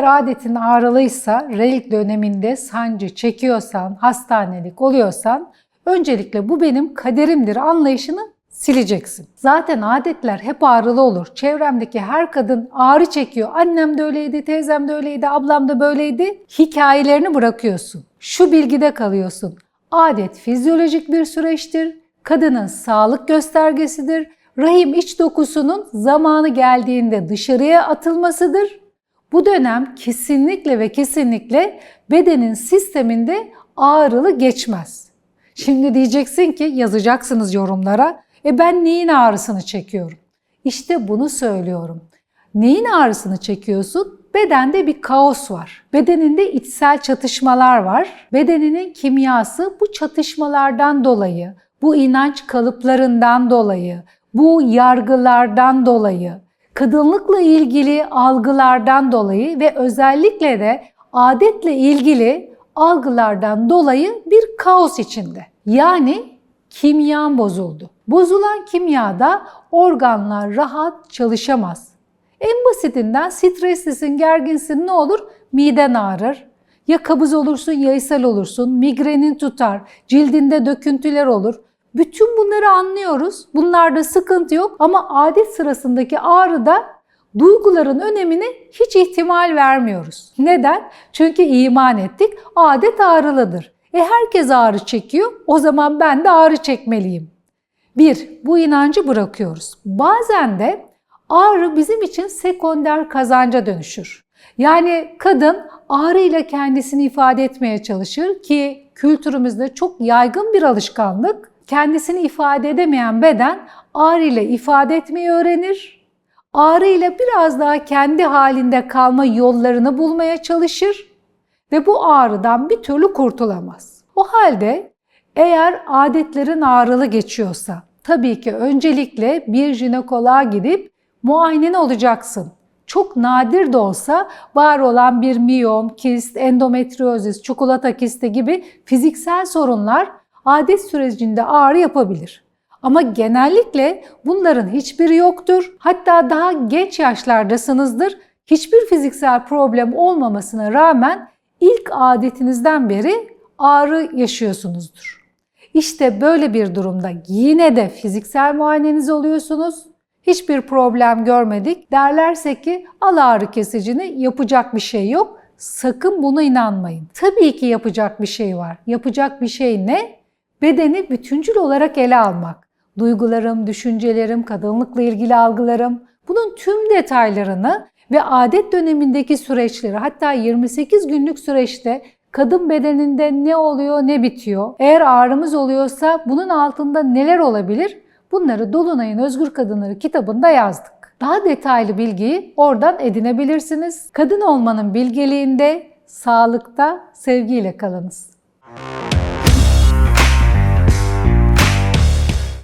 Eğer adetin ağrılıysa, relik döneminde sancı çekiyorsan, hastanelik oluyorsan öncelikle bu benim kaderimdir anlayışını sileceksin. Zaten adetler hep ağrılı olur. Çevremdeki her kadın ağrı çekiyor. Annem de öyleydi, teyzem de öyleydi, ablam da böyleydi. Hikayelerini bırakıyorsun. Şu bilgide kalıyorsun. Adet fizyolojik bir süreçtir. Kadının sağlık göstergesidir. Rahim iç dokusunun zamanı geldiğinde dışarıya atılmasıdır. Bu dönem kesinlikle ve kesinlikle bedenin sisteminde ağrılı geçmez. Şimdi diyeceksin ki yazacaksınız yorumlara. E ben neyin ağrısını çekiyorum? İşte bunu söylüyorum. Neyin ağrısını çekiyorsun? Bedende bir kaos var. Bedeninde içsel çatışmalar var. Bedeninin kimyası bu çatışmalardan dolayı, bu inanç kalıplarından dolayı, bu yargılardan dolayı, kadınlıkla ilgili algılardan dolayı ve özellikle de adetle ilgili algılardan dolayı bir kaos içinde. Yani kimyan bozuldu. Bozulan kimyada organlar rahat çalışamaz. En basitinden streslisin, gerginsin ne olur? Miden ağrır. Ya kabız olursun ya ishal olursun, migrenin tutar, cildinde döküntüler olur. Bütün bunları anlıyoruz. Bunlarda sıkıntı yok ama adet sırasındaki ağrıda duyguların önemine hiç ihtimal vermiyoruz. Neden? Çünkü iman ettik adet ağrılıdır. E herkes ağrı çekiyor, o zaman ben de ağrı çekmeliyim. Bir, bu inancı bırakıyoruz. Bazen de ağrı bizim için sekonder kazanca dönüşür. Yani kadın ağrıyla kendisini ifade etmeye çalışır ki kültürümüzde çok yaygın bir alışkanlık. Kendisini ifade edemeyen beden ağrı ile ifade etmeyi öğrenir. Ağrı ile biraz daha kendi halinde kalma yollarını bulmaya çalışır ve bu ağrıdan bir türlü kurtulamaz. O halde eğer adetlerin ağrılı geçiyorsa tabii ki öncelikle bir jinekoloğa gidip muayene olacaksın. Çok nadir de olsa var olan bir miyom, kist, endometriozis, çikolata kisti gibi fiziksel sorunlar adet sürecinde ağrı yapabilir. Ama genellikle bunların hiçbiri yoktur. Hatta daha geç yaşlardasınızdır. Hiçbir fiziksel problem olmamasına rağmen ilk adetinizden beri ağrı yaşıyorsunuzdur. İşte böyle bir durumda yine de fiziksel muayeneniz oluyorsunuz. Hiçbir problem görmedik. Derlerse ki al ağrı kesicini yapacak bir şey yok. Sakın buna inanmayın. Tabii ki yapacak bir şey var. Yapacak bir şey ne? Bedeni bütüncül olarak ele almak. Duygularım, düşüncelerim, kadınlıkla ilgili algılarım, bunun tüm detaylarını ve adet dönemindeki süreçleri hatta 28 günlük süreçte kadın bedeninde ne oluyor ne bitiyor, eğer ağrımız oluyorsa bunun altında neler olabilir bunları Dolunay'ın Özgür Kadınları kitabında yazdık. Daha detaylı bilgiyi oradan edinebilirsiniz. Kadın olmanın bilgeliğinde, sağlıkta, sevgiyle kalınız.